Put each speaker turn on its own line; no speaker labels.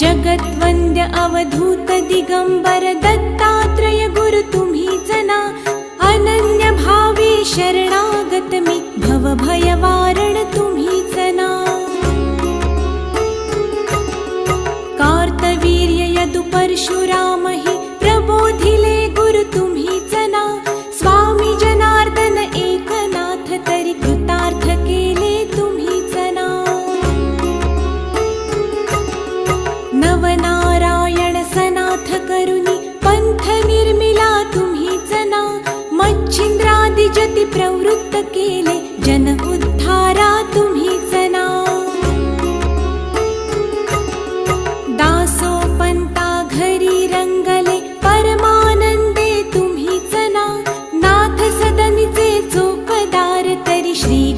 जगद्वन्द्य अवधूत दिगंबर दत्तात्रय गुरु तुम्ही जना। अनन्य भावे शरणागत मी भव जना। कार्तवीर्य यदु परशुराम करुणी पंथ निर्मिला तुम्ही जना. मच्छिंद्रादि जती प्रवृत्त केले जन उद्धारा तुम्ही जना. दासो पंता घरी रंगले परमानंदे तुम्ही जना. नाथ सदनीचे चोकदार तरी श्री